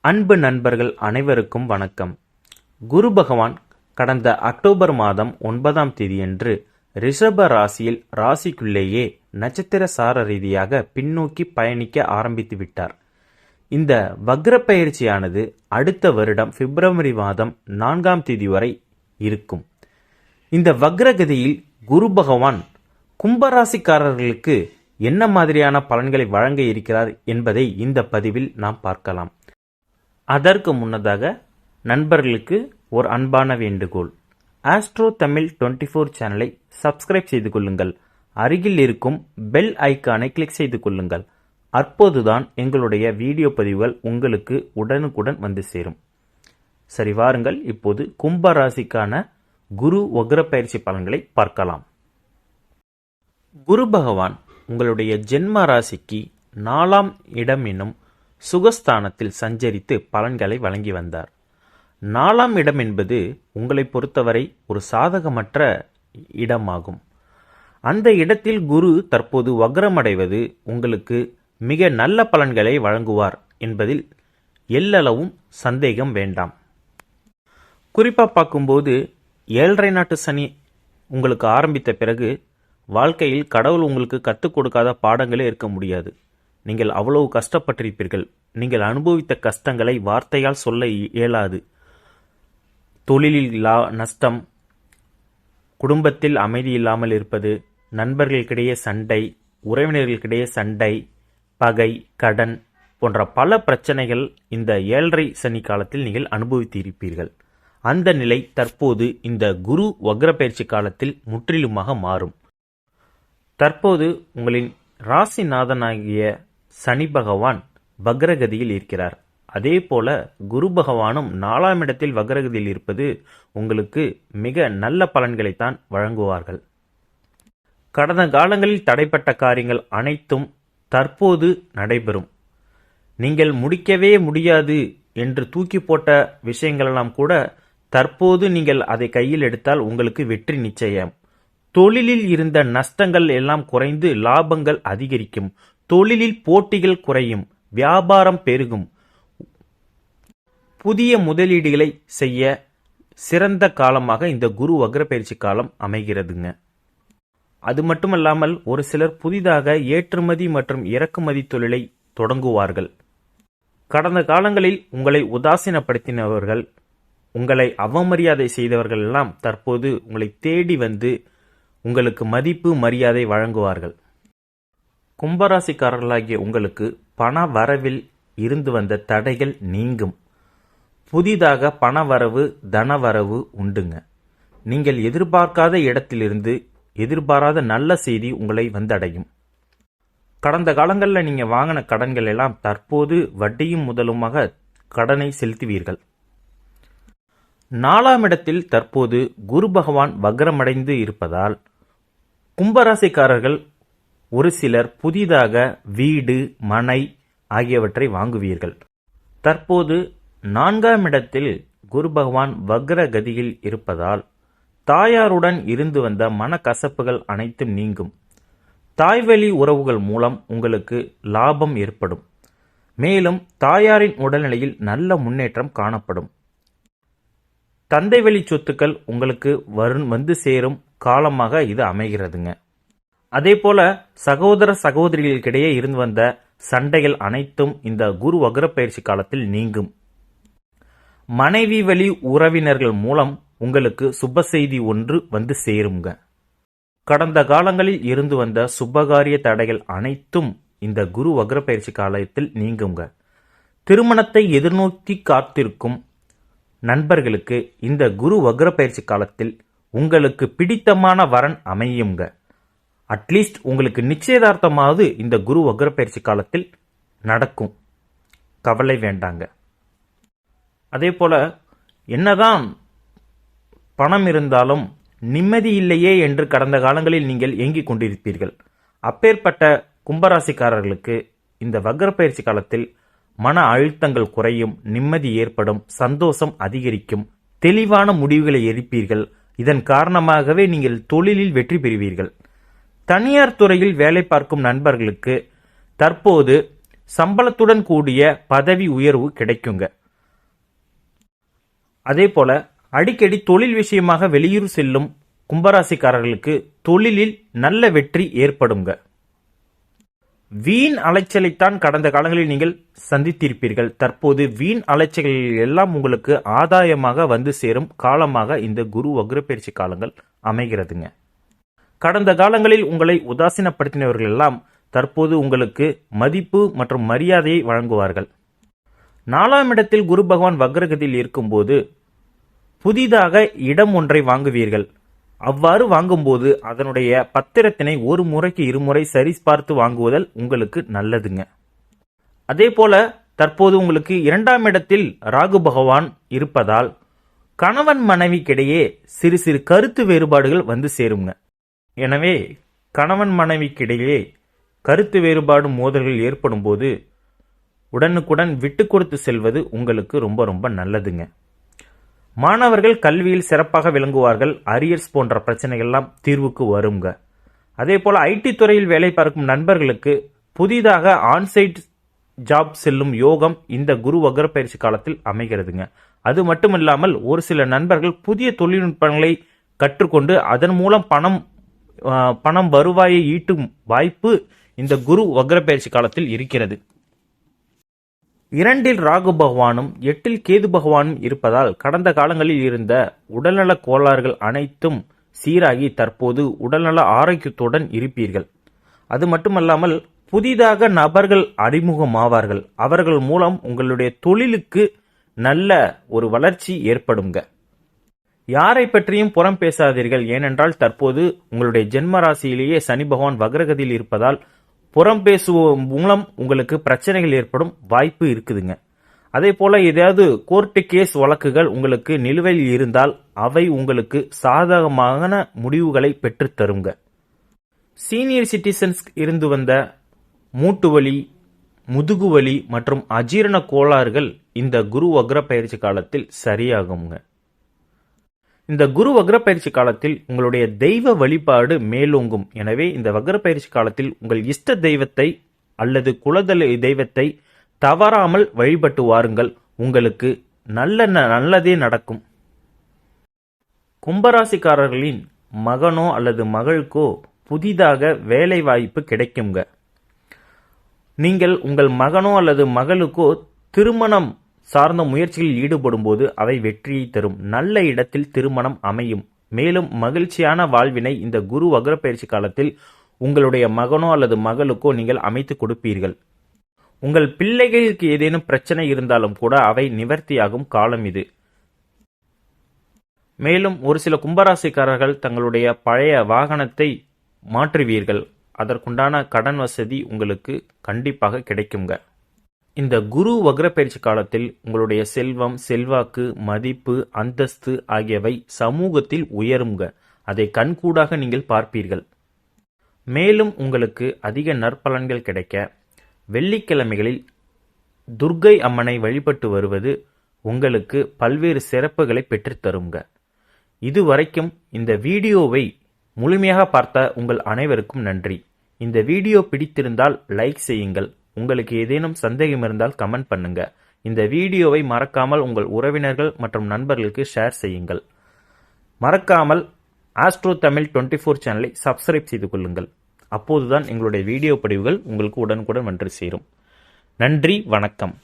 அன்பு நண்பர்கள் அனைவருக்கும் வணக்கம். குரு பகவான் கடந்த அக்டோபர் மாதம் ஒன்பதாம் தேதியன்று ரிஷப ராசியில் ராசிக்குள்ளேயே நட்சத்திர சார ரீதியாக பின்னோக்கி பயணிக்க ஆரம்பித்து விட்டார். இந்த வக்ர பயிற்சியானது அடுத்த வருடம் பிப்ரவரி மாதம் நான்காம் தேதி வரை இருக்கும். இந்த வக்ரகதியில் குரு பகவான் கும்பராசிக்காரர்களுக்கு என்ன மாதிரியான பலன்களை வழங்க இருக்கிறார் என்பதை இந்த பதிவில் நாம் பார்க்கலாம். அதற்கு முன்னதாக நண்பர்களுக்கு ஒரு அன்பான வேண்டுகோள். ஆஸ்ட்ரோ தமிழ் டுவெண்ட்டி ஃபோர் சேனலை சப்ஸ்கிரைப் செய்து கொள்ளுங்கள். அருகில் இருக்கும் பெல் ஐக்கானை கிளிக் செய்து கொள்ளுங்கள். அப்போதுதான் எங்களுடைய வீடியோ பதிவுகள் உங்களுக்கு உடனுக்குடன் வந்து சேரும். சரி வாருங்கள். இப்போது கும்ப ராசிக்கான குரு வக்ர பயிற்சி பலன்களை பார்க்கலாம். குரு பகவான் உங்களுடைய ஜென்ம ராசிக்கு நாலாம் இடம் என்னும் சுகஸ்தானத்தில் சஞ்சரித்து பலன்களை வழங்கி வந்தார். நாலாம் இடம் என்பது உங்களை பொறுத்தவரை ஒரு சாதகமற்ற இடமாகும். அந்த இடத்தில் குரு தற்போது வக்ரமடைவது உங்களுக்கு மிக நல்ல பலன்களை வழங்குவார் என்பதில் எல்லளவும் சந்தேகம் வேண்டாம். குறிப்பாக பார்க்கும்போது ஏழரை நாட்டு சனி உங்களுக்கு ஆரம்பித்த பிறகு வாழ்க்கையில் கடவுள் உங்களுக்கு கற்றுக் கொடுக்காத பாடங்களே இருக்க முடியாது. நீங்கள் அவ்வளவு கஷ்டப்பட்டிருப்பீர்கள். நீங்கள் அனுபவித்த கஷ்டங்களை வார்த்தையால் சொல்ல இயலாது. தொழிலில் லா நஷ்டம் குடும்பத்தில் அமைதி இல்லாமல் இருப்பது நண்பர்களுக்கிடையே சண்டை உறவினர்களுக்கிடையே சண்டை பகை கடன் போன்ற பல பிரச்சனைகள் இந்த ஏழரை சனி காலத்தில் நீங்கள் அனுபவித்திருப்பீர்கள். அந்த நிலை தற்போது இந்த குரு வக்ர பயிற்சி காலத்தில் முற்றிலுமாக மாறும். தற்போது உங்களின் ராசிநாதனாகிய சனி பகவான் வக்ரகதியில் இருக்கிறார். அதே போல குரு பகவானும் நாலாம் இடத்தில் வக்ரகதியில் இருப்பது உங்களுக்கு மிக நல்ல பலன்களைத்தான் வழங்குவார்கள். கடந்த காலங்களில் தடைப்பட்ட காரியங்கள் அனைத்தும் தற்போது நடைபெறும். நீங்கள் முடிக்கவே முடியாது என்று தூக்கி போட்ட விஷயங்களெல்லாம் கூட தற்போது நீங்கள் அதை கையில் எடுத்தால் உங்களுக்கு வெற்றி நிச்சயம். தொழிலில் இருந்த நஷ்டங்கள் எல்லாம் குறைந்து லாபங்கள் அதிகரிக்கும். தொழிலில் போட்டிகள் குறையும். வியாபாரம் பெருகும். புதிய முதலீடுகளை செய்ய சிறந்த காலமாக இந்த குரு வக்ர பயிற்சி காலம் அமைகிறதுங்க. அது மட்டுமல்லாமல் ஒரு சிலர் புதிதாக ஏற்றுமதி மற்றும் இறக்குமதி தொழிலை தொடங்குவார்கள். கடந்த காலங்களில் உங்களை உதாசீனப்படுத்தினவர்கள் உங்களை அவமரியாதை செய்தவர்கள் எல்லாம் தற்போது உங்களை தேடி வந்து உங்களுக்கு மதிப்பு மரியாதை வழங்குவார்கள். கும்பராசிக்காரர்களாகிய உங்களுக்கு பண வரவில் இருந்து வந்த தடைகள் நீங்கும். புதிதாக பண வரவு தனவரவு உண்டுங்க. நீங்கள் எதிர்பார்க்காத இடத்திலிருந்து எதிர்பாராத நல்ல செய்தி உங்களை வந்தடையும். கடந்த காலங்களில் நீங்கள் வாங்கின கடன்கள் எல்லாம் தற்போது வட்டியும் முதலுமாக கடனை செலுத்துவீர்கள். நாலாம் இடத்தில் தற்போது குரு பகவான் வக்ரமடைந்து இருப்பதால் கும்பராசிக்காரர்கள் ஒரு சிலர் புதிதாக வீடு மனை ஆகியவற்றை வாங்குவீர்கள். தற்போது நான்காம் இடத்தில் குரு பகவான் வக்ர கதியில் இருப்பதால் தாயாருடன் இருந்து வந்த மனக்கசப்புகள் அனைத்தும் நீங்கும். தாய்வழி உறவுகள் மூலம் உங்களுக்கு லாபம் ஏற்படும். மேலும் தாயாரின் உடல்நிலையில் நல்ல முன்னேற்றம் காணப்படும். தந்தை வழி சொத்துக்கள் உங்களுக்கு வரும் வந்து சேரும் காலமாக இது அமைகிறதுங்க. அதே போல சகோதர சகோதரிகளுக்கிடையே இருந்து வந்த சண்டைகள் அனைத்தும் இந்த குரு வக்ர பயிற்சி காலத்தில் நீங்கும். மனைவி வழி உறவினர்கள் மூலம் உங்களுக்கு சுப செய்தி ஒன்று வந்து சேருங்க. கடந்த காலங்களில் இருந்து வந்த சுபகாரிய தடைகள் அனைத்தும் இந்த குரு வக்ர பயிற்சி காலத்தில் நீங்குங்க. திருமணத்தை எதிர்நோக்கி காத்திருக்கும் நண்பர்களுக்கு இந்த குரு வக்ர பயிற்சி காலத்தில் உங்களுக்கு பிடித்தமான வரன் அமையுங்க. அட்லீஸ்ட் உங்களுக்கு நிச்சயதார்த்தமாவது இந்த குரு வக்ர பயிற்சி காலத்தில் நடக்கும். கவலை வேண்டாங்க. அதே போல என்னதான் பணம் இருந்தாலும் நிம்மதி இல்லையே என்று கடந்த காலங்களில் நீங்கள் ஏங்கிக் கொண்டிருப்பீர்கள். அப்பேற்பட்ட கும்பராசிக்காரர்களுக்கு இந்த வக்ர பயிற்சி காலத்தில் மன அழுத்தங்கள் குறையும் நிம்மதி ஏற்படும் சந்தோஷம் அதிகரிக்கும் தெளிவான முடிவுகளை எரிப்பீர்கள் இதன் காரணமாகவே நீங்கள் தொழிலில் வெற்றி பெறுவீர்கள். தனியார் துறையில் வேலை பார்க்கும் நண்பர்களுக்கு தற்போது சம்பளத்துடன் கூடிய பதவி உயர்வு கிடைக்குங்க. அதே போல அடிக்கடி தொழில் விஷயமாக வெளியூர் செல்லும் கும்பராசிக்காரர்களுக்கு தொழிலில் நல்ல வெற்றி ஏற்படுங்க. வீண் அலைச்சலைத்தான் கடந்த காலங்களில் நீங்கள் சந்தித்திருப்பீர்கள். தற்போது வீண் அலைச்சல்கள் எல்லாம் உங்களுக்கு ஆதாயமாக வந்து சேரும் காலமாக இந்த குரு வக்ரப்பயிற்சி காலங்கள் அமைகிறதுங்க. கடந்த காலங்களில் உங்களை உதாசீனப்படுத்தினவர்கள் எல்லாம் தற்போது உங்களுக்கு மதிப்பு மற்றும் மரியாதையை வழங்குவார்கள். நாலாம் இடத்தில் குரு பகவான் வக்ரகத்தில் இருக்கும்போது புதிதாக இடம் ஒன்றை வாங்குவீர்கள். அவ்வாறு வாங்கும்போது அதனுடைய பத்திரத்தினை ஒரு முறைக்கு இருமுறை சரி பார்த்து வாங்குவதல் உங்களுக்கு நல்லதுங்க. அதே போல தற்போது உங்களுக்கு இரண்டாம் இடத்தில் ராகு பகவான் இருப்பதால் கணவன் மனைவிக்கிடையே சிறு சிறு கருத்து வேறுபாடுகள் வந்து சேருங்க. எனவே கணவன் மனைவிக்கிடையே கருத்து வேறுபாடு மோதல்கள் ஏற்படும் போது உடனுக்குடன் விட்டு கொடுத்து செல்வது உங்களுக்கு ரொம்ப ரொம்ப நல்லதுங்க. மாணவர்கள் கல்வியில் சிறப்பாக விளங்குவார்கள் அரியர்ஸ் போன்ற பிரச்சனைகள்லாம் தீர்வுக்கு வருங்க. அதே போல் ஐடி துறையில் வேலை பார்க்கும் நண்பர்களுக்கு புதிதாக ஆன்சைட் ஜாப் செல்லும் யோகம் இந்த குரு வக்ர பயிற்சி காலத்தில் அமைகிறதுங்க. அது மட்டுமில்லாமல் ஒரு சில நண்பர்கள் புதிய தொழில்நுட்பங்களை கற்றுக்கொண்டு அதன் மூலம் பணம் பணம் வருவாயை ஈட்டும் வாய்ப்பு இந்த குரு வக்ர பயிற்சி காலத்தில் இருக்கிறது. இரண்டில் ராகு பகவானும் எட்டில் கேது பகவானும் இருப்பதால் கடந்த காலங்களில் இருந்த உடல்நல கோளாறுகள் அனைத்தும் சீராகி தற்போது உடல்நல ஆரோக்கியத்துடன் இருப்பீர்கள். அது மட்டுமல்லாமல் புதிதாக நபர்கள் அறிமுகமாவார்கள். அவர்கள் மூலம் உங்களுடைய தொழிலுக்கு நல்ல ஒரு வளர்ச்சி ஏற்படுங்க. யாரை பற்றியும் புறம் பேசாதீர்கள். ஏனென்றால் தற்போது உங்களுடைய ஜென்ம ராசியிலேயே சனி பகவான் வக்ரகதியில் இருப்பதால் புறம் பேசுவதன் மூலம் உங்களுக்கு பிரச்சனைகள் ஏற்படும் வாய்ப்பு இருக்குதுங்க. அதே போல ஏதாவது கோர்ட்டு கேஸ் வழக்குகள் உங்களுக்கு நிலுவையில் இருந்தால் அவை உங்களுக்கு சாதகமான முடிவுகளை பெற்றுத்தருங்க சீனியர் சிட்டிசன்ஸ் இருந்து வந்த மூட்டு வலி முதுகுவலி மற்றும் அஜீரண கோளாறுகள் இந்த குரு வக்ர பயிற்சி காலத்தில் சரியாகுங்க. இந்த குரு வக்ர பயிற்சி காலத்தில் உங்களுடைய தெய்வ வழிபாடு மேலோங்கும். எனவே இந்த வக்ர பயிற்சி காலத்தில் உங்கள் இஷ்ட தெய்வத்தை அல்லது குலதெய்வ தெய்வத்தை தவறாமல் வழிபட்டு வாருங்கள். உங்களுக்கு நல்ல நல்லதே நடக்கும். கும்பராசிக்காரர்களின் மகனோ அல்லது மகளுக்கோ புதிதாக வேலை வாய்ப்பு கிடைக்குங்க. நீங்கள் உங்கள் மகனோ அல்லது மகளுக்கோ திருமணம் சார்ந்த முயற்சிகளில் ஈடுபடும்போது அவை வெற்றியை தரும். நல்ல இடத்தில் திருமணம் அமையும். மேலும் மகிழ்ச்சியான வாழ்வினை இந்த குரு வக்ர பயிற்சி காலத்தில் உங்களுடைய மகனோ அல்லது மகளுக்கோ நீங்கள் அமைத்து கொடுப்பீர்கள். உங்கள் பிள்ளைகளுக்கு ஏதேனும் பிரச்சனை இருந்தாலும் கூட அவை நிவர்த்தியாகும் காலம் இது. மேலும் ஒரு சில கும்பராசிக்காரர்கள் தங்களுடைய பழைய வாகனத்தை மாற்றுவீர்கள். அதற்குண்டான கடன் வசதி உங்களுக்கு கண்டிப்பாக கிடைக்குங்க. இந்த குரு வக்ர பயிற்சி காலத்தில் உங்களுடைய செல்வம் செல்வாக்கு மதிப்பு அந்தஸ்து ஆகியவை சமூகத்தில் உயருங்க. அதை கண்கூடாக நீங்கள் பார்ப்பீர்கள். மேலும் உங்களுக்கு அதிக நற்பலன்கள் கிடைக்க வெள்ளிக்கிழமைகளில் துர்க்கை அம்மனை வழிபட்டு வருவது உங்களுக்கு பல்வேறு சிறப்புகளை பெற்றுத் தருங்க. இதுவரைக்கும் இந்த வீடியோவை முழுமையாக பார்த்த உங்கள் அனைவருக்கும் நன்றி. இந்த வீடியோ பிடித்திருந்தால் லைக் செய்யுங்கள். உங்களுக்கு ஏதேனும் சந்தேகம் இருந்தால் கமெண்ட் பண்ணுங்க. இந்த வீடியோவை மறக்காமல் உங்கள் உறவினர்கள் மற்றும் நண்பர்களுக்கு ஷேர் செய்யுங்கள். மறக்காமல் ஆஸ்ட்ரோ தமிழ் டுவெண்ட்டி ஃபோர் சேனலை சப்ஸ்கிரைப் செய்து கொள்ளுங்கள். அப்போதுதான் எங்களுடைய வீடியோ பதிவுகள் உங்களுக்கு உடனுக்குடன் வந்து சேரும். நன்றி வணக்கம்.